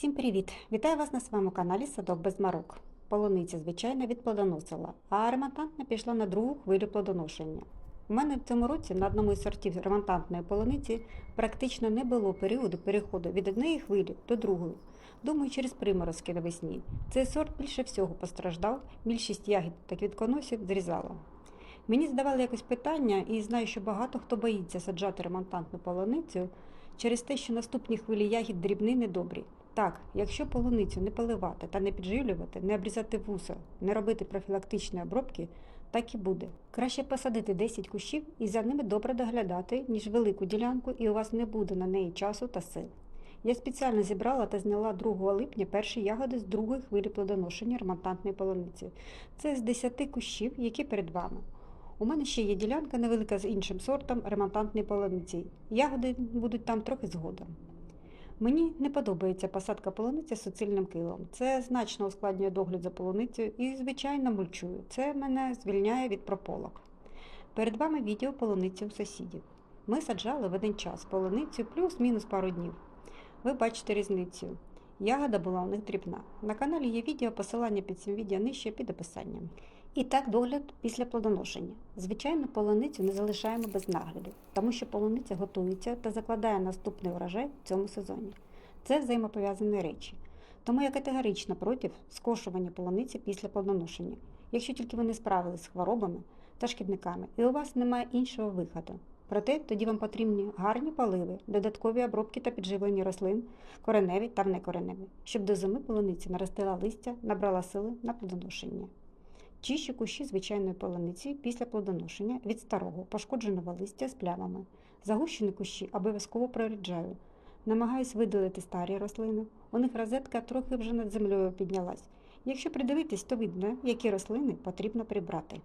Всім привіт! Вітаю вас на своєму каналі Садок без марок. Полуниця, звичайно, відплодоносила, а ремонтантна пішла на другу хвилю плодоношення. У мене в цьому році на одному із сортів ремонтантної полуниці практично не було періоду переходу від однієї хвилі до другої. Думаю, через приморозки навесні. Цей сорт більше всього постраждав, більшість ягід та квітконосів зрізала. Мені здавали якось питання, і знаю, що багато хто боїться саджати ремонтантну полуницю через те, що наступні хвилі ягід дрібні недобрі. Так, якщо полуницю не поливати та не підживлювати, не обрізати вуса, не робити профілактичні обробки, так і буде. Краще посадити 10 кущів і за ними добре доглядати, ніж велику ділянку, і у вас не буде на неї часу та сил. Я спеціально зібрала та зняла 2 липня перші ягоди з другої хвилі плодоношення ремонтантної полуниці. Це з 10 кущів, які перед вами. У мене ще є ділянка невелика з іншим сортом ремонтантної полуниці. Ягоди будуть там трохи згодом. Мені не подобається посадка полуниці суцільним килом. Це значно ускладнює догляд за полуницею і, звичайно, мульчую. Це мене звільняє від прополок. Перед вами відео полуниці у сусідів. Ми саджали в один час полуницю плюс-мінус пару днів. Ви бачите різницю. Ягода була у них дрібна. На каналі є відео, посилання під цим відео нижче під описанням. І так догляд після плодоношення. Звичайно, полуницю не залишаємо без нагляду, тому що полуниця готується та закладає наступний урожай в цьому сезоні. Це взаємопов'язані речі. Тому я категорично проти скошування полуниці після плодоношення, якщо тільки ви не справились з хворобами та шкідниками, і у вас немає іншого виходу. Проте тоді вам потрібні гарні поливи, додаткові обробки та підживлення рослин, кореневі та некореневі, щоб до зими полуниця наростила листя, набрала сили на плодоношення. Чищу кущі звичайної полуниці після плодоношення від старого пошкодженого листя з плямами. Загущені кущі обов'язково проріджаю. Намагаюсь видалити старі рослини. У них розетка трохи вже над землею піднялась. Якщо придивитись, то видно, які рослини потрібно прибрати.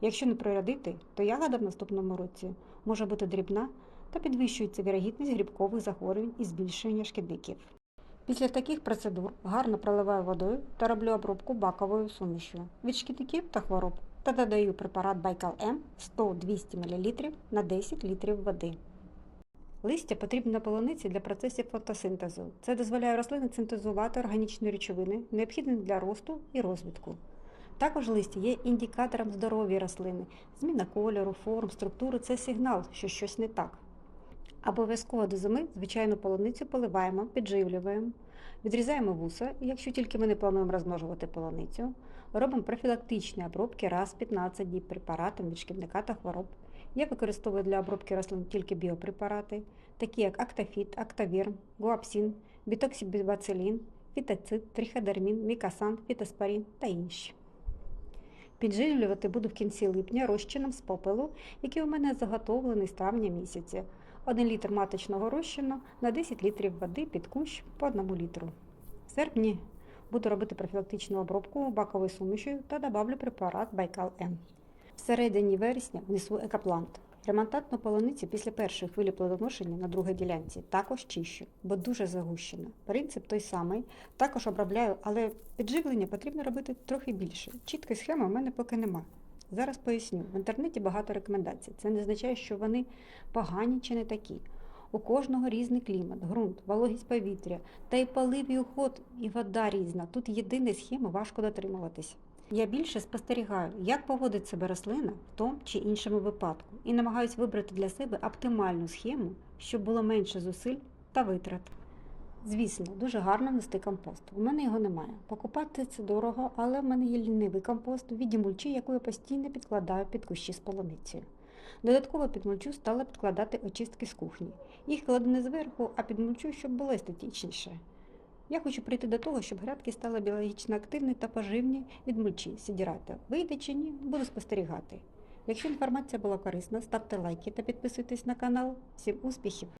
Якщо не прорядити, то ягода в наступному році може бути дрібна та підвищується вірогідність грибкових захворювань і збільшення шкідників. Після таких процедур гарно проливаю водою та роблю обробку баковою сумішю від шкідників та хвороб та додаю препарат Байкал М 100-200 мл на 10 літрів води. Листя потрібно на полуниці для процесів фотосинтезу. Це дозволяє рослині синтезувати органічні речовини, необхідні для росту і розвитку. Також листя є індикатором здоров'я рослини. Зміна кольору, форм, структури це сигнал, що щось не так. Обов'язково до зими звичайну полуницю поливаємо, підживлюємо, відрізаємо вуса, якщо тільки ми не плануємо розмножувати полуницю. Робимо профілактичні обробки раз в 15 діб препаратом від шкідника та хвороб. Я використовую для обробки рослин тільки біопрепарати, такі як Актафіт, Актавірм, Гуапсін, бітоксібацилін, фітоцит, триходермін, мікасан, фітоспорін та інші. Підживлювати буду в кінці липня розчином з попелу, який у мене заготовлений з травня місяця. 1 літр маточного розчину на 10 літрів води під кущ по 1 літру. В серпні буду робити профілактичну обробку баковою сумішю та добавлю препарат Байкал М. В середині вересня внесу екоплант. Ремонтантну полуницю після першої хвилі плодоношення на другій ділянці також чищу, бо дуже загущена. Принцип той самий, також обробляю, але підживлення потрібно робити трохи більше. Чіткої схеми у мене поки нема. Зараз поясню. В інтернеті багато рекомендацій. Це не означає, що вони погані чи не такі. У кожного різний клімат, ґрунт, вологість повітря, та й полив і уход, і вода різна. Тут єдина схема важко дотримуватись. Я більше спостерігаю, як поводить себе рослина в тому чи іншому випадку, і намагаюсь вибрати для себе оптимальну схему, щоб було менше зусиль та витрат. Звісно, дуже гарно внести компост. У мене його немає. Покупати це дорого, але в мене є лінивий компост у віді мульчі, яку я постійно підкладаю під кущі з полуницею. Додатково під мульчу стала підкладати очистки з кухні. Їх кладу не зверху, а під мульчу, щоб було естетичніше. Я хочу прийти до того, щоб грядки стали біологічно активні та поживні від мульчі, сідірати. Вийде чи ні, буду спостерігати. Якщо інформація була корисна, ставте лайки та підписуйтесь на канал. Всім успіхів!